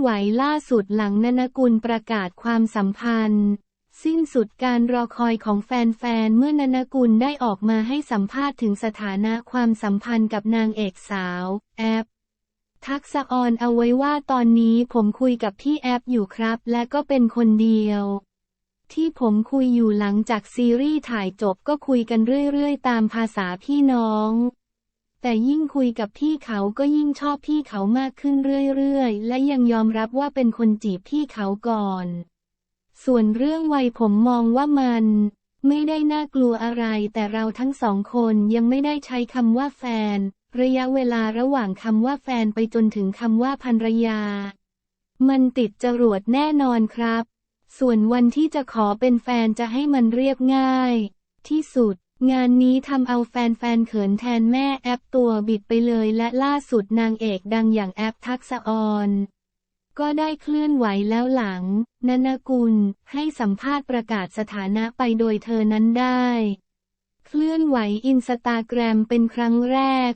ไหวล่าสุดหลังนนกุลประกาศความสัมพันธ์ สิ้นสุดการรอคอยของแฟนๆ เมื่อนนกุลได้ออกมาให้สัมภาษณ์ถึงสถานะความสัมพันธ์กับนางเอกสาว แอปทักษะออนเอาไว้ว่าตอนนี้ผมคุยกับพี่แอปอยู่ครับ และก็เป็นคนเดียว ที่ผมคุยอยู่หลังจากซีรีส์ถ่ายจบก็คุยกันเรื่อยๆ ตามภาษาพี่น้อง แต่ยิ่งคุยกับพี่เขาก็ยิ่งชอบพี่เขามากขึ้นเรื่อยๆ และยังยอมรับว่าเป็นคนจีบพี่เขาก่อน ส่วนเรื่องวัยผมมองว่ามัน ไม่ได้น่ากลัวอะไร แต่เราทั้งสองคนยังไม่ได้ใช้คำว่าแฟน ระยะเวลาระหว่างคำว่าแฟนไปจนถึงคำว่าภรรยา มันติดจรวดแน่นอนครับ ส่วนวันที่จะขอเป็นแฟนจะให้มันเรียบง่าย ที่สุด งานนี้ทำเอาแฟนๆเขินแทนแม่แอปตัวบิดไปเลยและล่าสุดนางเอกดังอย่างแอปทักษออนก็ได้เคลื่อนไหวแล้วหลัง นนกุล ให้สัมภาษณ์ประกาศสถานะไปโดยเธอนั้นได้ เคลื่อนไหวอินสตาแกรมเป็นครั้งแรก